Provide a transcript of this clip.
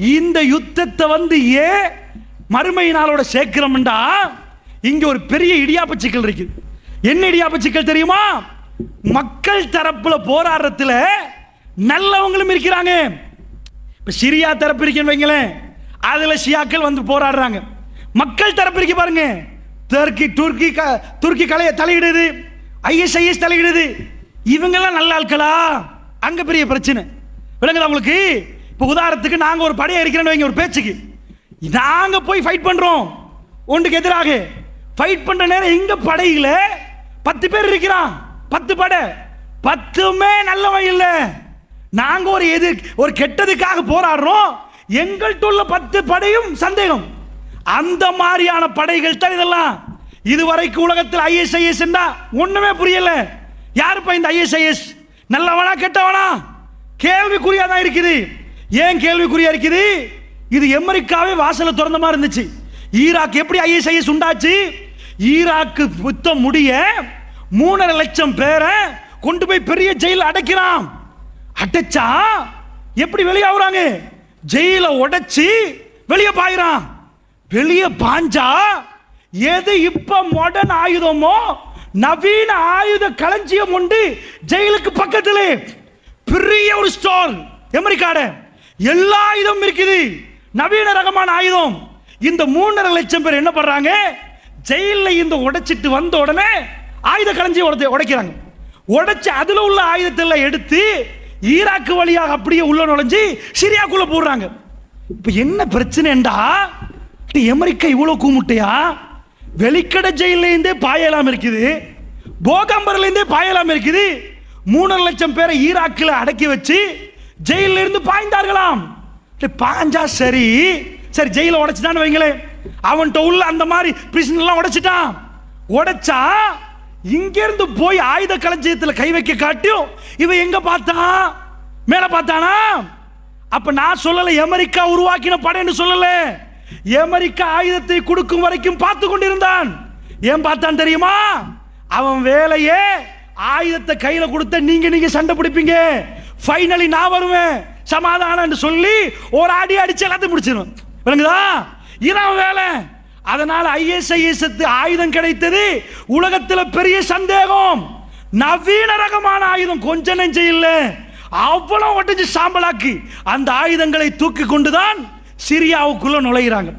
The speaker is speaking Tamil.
இந்த யுத்தத்தை வந்து ஏன் மறுமை நாளோட சேர்க்கிறோம்டா இங்க ஒரு பெரிய இடியாப்ப சிக்கல் இருக்கு. என்ன இடியாப்ப சிக்கல் தெரியுமா? மக்கள் தரப்புல போராடுறதுல நல்லவங்களும் இருக்கிறாங்க. இப்ப சிரியா தரப்பு இருக்குன்னு வைங்களேன். அதுல ஷியாக்கள் வந்து போராடுறாங்க. மக்கள் தரப்பு இருக்கு பாருங்க. துருக்கி துருக்கி க- துருக்கி கலையை தலையிடுது. ஐஎஸ்ஐஎஸ் தலையிடுது. இவங்கெல்லாம் நல்ல ஆட்களா? அங்க பெரிய பிரச்சனை. விளங்குதா உங்களுக்கு? இப்போ உதாரணத்துக்கு நாங்கள் ஒரு படையை இருக்கிறேன்னு வைங்க ஒரு பேச்சுக்கு. நாங்கள் போய் ஃபைட் பண்ணுறோம் ஒன்றுக்கு எதிராக. ஃபைட் பண்ணுற நேரம் எங்கள் படையில் பத்து பேர் இருக்கிறான். பத்து படை. பத்துமே நல்லவன் இல்லை. நாங்கள் ஒரு எது ஒரு கெட்டதுக்காக போராடுறோம். எங்கள்கிட்ட உள்ள பத்து படையும் சந்தேகம். அந்த மாதிரியான படைகள் தான் இதெல்லாம். இதுவரைக்கும் உலகத்தில் ஐஎஸ்ஐஎஸ் ஒன்றுமே புரியல. யாருப்பா இந்த ஐஎஸ்ஐஎஸ் நல்லவனா கெட்டவனா? கேள்விக்குறியாக தான் இருக்குது. ஏன் கேள்விக்குறியா இருக்குது? இது அமெரிக்காவே வாசலை திறந்த மாதிரி இருந்துச்சு. ஈராக் எப்படி ஐஎஸ்ஐஎஸ் உண்டாச்சு? ஈராக்கு யுத்தம் முடிய மூணரை லட்சம் பேரை கொண்டு போய் பெரிய ஜெயில் அடைக்கிறான். அடைச்சா எப்படி வெளியாகுறாங்க ஜெயில உடைச்சி வெளியே பாயிறான். வெளியே பாஞ்சா எது இப்ப மாடர்ன் ஆயுதமோ நவீன ஆயுத களஞ்சியம் உண்டு ஜெயிலுக்கு பக்கத்திலே. பெரிய ஒரு ஸ்டோர் அமெரிக்காட. எல்லா ஆயுதமும் இருக்குது. நவீன ரகமான ஆயுதம். இந்த மூன்றரை லட்சம் பேர் என்ன பண்றாங்க? ஜெயில இந்த உடைச்சிட்டு வந்த உடனே ஆயுத களைஞ்சி உடைச்சு உடைக்கிறாங்க. உடைச்சு அதுல உள்ள ஆயுதத்தை எடுத்து ஈராக்கு வழியாக அப்படியே உள்ள நுழைஞ்சு சிரியாக்குள்ள போடுறாங்க. இப்ப என்ன பிரச்சனைண்டா? டி, அமெரிக்கா இவ்வளவு கூமுட்டையா? வெளிக்கடை ஜெயில இருந்தே பாயலாம் இருக்குது. போகம்பர்ல இருந்தே பாயலாம் இருக்குது. மூணரை லட்சம் பேரை ஈராக்கில் அடக்கி வச்சு ஜெயில இருந்து பாய்ந்தார்களாம் பாஞ்சா சரி. சரி ஜெயில உடைச்சிட்டான்னு வைங்களேன். அவன்கிட்ட உள்ள அந்த மாதிரி பிரிசன் உடைச்சிட்டான். உடைச்சா இங்கிருந்து போய் ஆயுத களஞ்சியத்தில் கை வைக்க காட்டியும் இவன் எங்க பார்த்தான்? மேல பார்த்தானா? அப்ப நான் சொல்லல அமெரிக்கா உருவாக்கின படைன்னு சொல்லல. அமெரிக்கா ஆயுதத்தை கொடுக்கும் வரைக்கும் பார்த்து கொண்டிருந்தான். ஏன் பார்த்தான் தெரியுமா? அவன் வேலையே ஆயுதத்தை கையில கொடுத்த நீங்க நீங்க சண்டை பிடிப்பீங்க. ஃபைனலி நான் வருவேன். சமாதானம் சொல்லி ஒரு அடி அடிச்சு எல்லாத்தையும் முடிச்சிடும் விளங்குதா? இதான் வேலை. அதனால ஐஎஸ்ஐஎஸ் ஆயுதம் கிடைத்தது. உலகத்தில் பெரிய சந்தேகம். நவீன ரகமான ஆயுதம் கொஞ்ச நெஞ்ச இல்லை. அவ்வளவு ஒட்டஞ்சு சாம்பலாக்கி அந்த ஆயுதங்களை தூக்கி கொண்டுதான் சிரியாவுக்குள்ள நுழைகிறாங்க